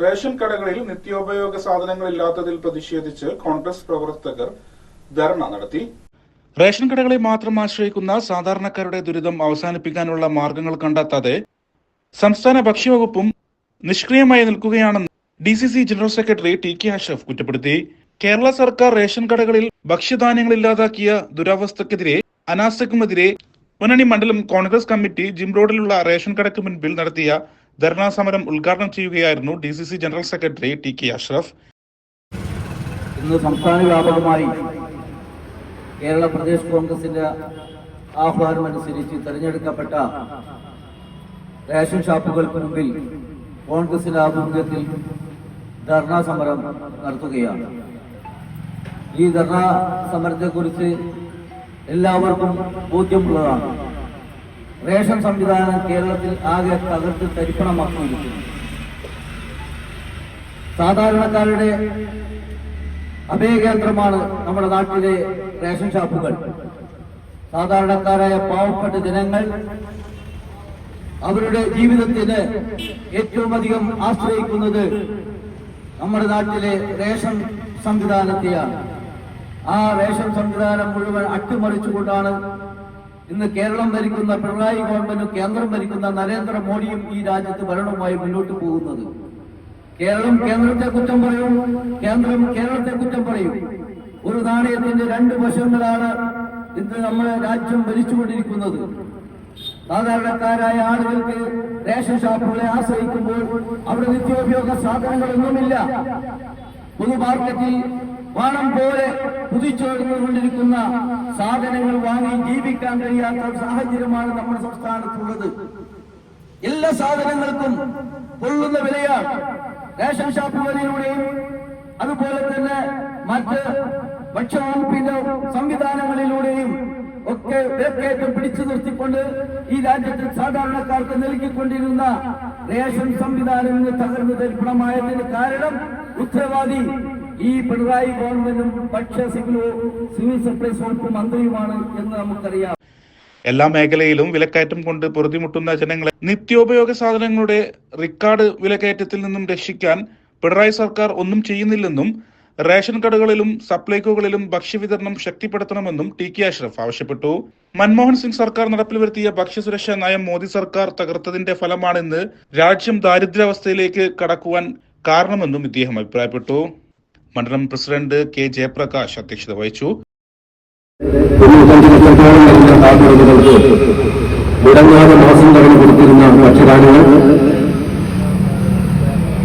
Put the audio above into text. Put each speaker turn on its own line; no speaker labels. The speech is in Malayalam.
റേഷൻ കടകളിൽ നിത്യോപയോഗ സാധനങ്ങൾ ഇല്ലാത്തതിൽ പ്രതിഷേധിച്ച് കോൺഗ്രസ് പ്രവർത്തകർ ധർണ നടത്തി. റേഷൻ കടകളെ മാത്രം ആശ്രയിക്കുന്ന സാധാരണക്കാരുടെ ദുരിതം അവസാനിപ്പിക്കാനുള്ള മാർഗങ്ങൾ കണ്ടെത്താതെ സംസ്ഥാന ഭക്ഷ്യവകുപ്പും നിഷ്ക്രിയമായി നിൽക്കുകയാണെന്ന് D C C general secretary T K Ashraf കുറ്റപ്പെടുത്തി. കേരള സർക്കാർ റേഷൻ കടകളിൽ ഭക്ഷ്യധാന്യങ്ങൾ ഇല്ലാതാക്കിയ ദുരവസ്ഥക്കെതിരെ അനാസ്ഥക്കുമെതിരെ മുന്നണി മണ്ഡലം കോൺഗ്രസ് കമ്മിറ്റി ജിം റോഡിലുള്ള റേഷൻ കടക്ക് മുൻപിൽ നടത്തിയ ധർണാ സമരം ഉദ്ഘാടനം ചെയ്യുകയായിരുന്നു D C C general secretary T K Ashraf.
ഇന്ന് സംസ്ഥാന വ്യാപകമായി കേരള പ്രദേശ് കോൺഗ്രസിന്റെ ആഹ്വാനം അനുസരിച്ച് തെരഞ്ഞെടുക്കപ്പെട്ട റേഷൻ ഷാപ്പുകൾക്ക് മുമ്പിൽ കോൺഗ്രസിന്റെ ആഭിമുഖ്യത്തിൽ ധർണാ സമരം നടത്തുകയാണ്. ഈ ധർണാ സമരത്തെക്കുറിച്ച് എല്ലാവർക്കും ബോധ്യമുള്ളതാണ്. റേഷൻ സംവിധാനം കേരളത്തിൽ ആകെ തകർത്ത് തരിപ്പണമാക്കിയിരിക്കുന്നു. സാധാരണക്കാരുടെ അഭയകേന്ദ്രമാണ് നമ്മുടെ നാട്ടിലെ റേഷൻ ഷാപ്പുകൾ. സാധാരണക്കാരായ പാവപ്പെട്ട ജനങ്ങൾ അവരുടെ ജീവിതത്തിന് ഏറ്റവും അധികം ആശ്രയിക്കുന്നത് നമ്മുടെ നാട്ടിലെ റേഷൻ സംവിധാനത്തെയാണ്. ആ റേഷൻ സംവിധാനം മുഴുവൻ അട്ടിമറിച്ചുകൊണ്ടാണ് ഇന്ന് കേരളം ഭരിക്കുന്ന പിണറായി ഗവൺമെന്റും കേന്ദ്രം ഭരിക്കുന്ന നരേന്ദ്രമോദിയും ഈ രാജ്യത്ത് ഭരണവുമായി മുന്നോട്ട് പോകുന്നത്. കേരളം കേന്ദ്രത്തെ കുറ്റം പറയും കേന്ദ്രം കേരളത്തെ കുറ്റം പറയും. ഒരു നാണയത്തിന്റെ രണ്ട് വശങ്ങളാണ് ഇന്ന് നമ്മുടെ രാജ്യം ഭരിച്ചുകൊണ്ടിരിക്കുന്നത്. സാധാരണക്കാരായ ആളുകൾക്ക് റേഷൻ ഷോപ്പുകളെ ആശ്രയിക്കുമ്പോൾ അവിടെ നിത്യോപയോഗ സാധനങ്ങളൊന്നുമില്ല. പൊതു മാർക്കറ്റിൽ പണം പോലെ കുതിച്ചുകൊണ്ടിരിക്കുന്ന സാധനങ്ങൾ വാങ്ങി ജീവിക്കാൻ കഴിയാത്ത സാഹചര്യമാണ് നമ്മുടെ സംസ്ഥാനത്തുള്ളത്. എല്ലാ സാധനങ്ങൾക്കും കൊള്ളുന്ന വിലയാണ്. റേഷൻ ഷാപ്പുകളിലൂടെയും അതുപോലെ തന്നെ മറ്റ് ഭക്ഷ്യവകുപ്പിന്റെ സംവിധാനങ്ങളിലൂടെയും ഒക്കെ വിലക്കയറ്റം പിടിച്ചു നിർത്തിക്കൊണ്ട് ഈ രാജ്യത്തിൽ സാധാരണക്കാർക്ക് നൽകിക്കൊണ്ടിരുന്ന റേഷൻ സംവിധാനം തകർന്നു തരിപ്പണമായതിന് കാരണം ഉത്തരവാദി ഈ പിണറായി ഗവൺമെന്റും ഭക്ഷ്യ സിവിൽ സപ്ലൈസ് വകുപ്പ് മന്ത്രിയുമാണ് എന്ന് നമുക്കറിയാം.
എല്ലാ മേഖലയിലും വിലക്കയറ്റം കൊണ്ട് പൊറുതിമുട്ടുന്ന ജനങ്ങളെ നിത്യോപയോഗ സാധനങ്ങളുടെ റിക്കാർഡ് വിലക്കയറ്റത്തിൽ നിന്നും രക്ഷിക്കാൻ പിണറായി സർക്കാർ ഒന്നും ചെയ്യുന്നില്ലെന്നും റേഷൻ കടകളിലും സപ്ലൈകോകളിലും ഭക്ഷ്യവിതരണം ശക്തിപ്പെടുത്തണമെന്നും ടി കെ അഷ്റഫ് ആവശ്യപ്പെട്ടു. മൻമോഹൻ സിംഗ് സർക്കാർ നടപ്പിൽ വരുത്തിയ ഭക്ഷ്യസുരക്ഷാ നയം മോദി സർക്കാർ തകർത്തതിന്റെ ഫലമാണെന്ന് രാജ്യം ദാരിദ്ര്യാവസ്ഥയിലേക്ക് കടക്കുവാൻ കാരണമെന്നും ഇദ്ദേഹം അഭിപ്രായപ്പെട്ടു. മണ്ഡലം പ്രസിഡന്റ് കെ ജയപ്രകാശ് അധ്യക്ഷത വഹിച്ചു.
മാസം തവണ കൊടുത്തിരുന്ന ഭക്ഷ്യധാന്യങ്ങൾ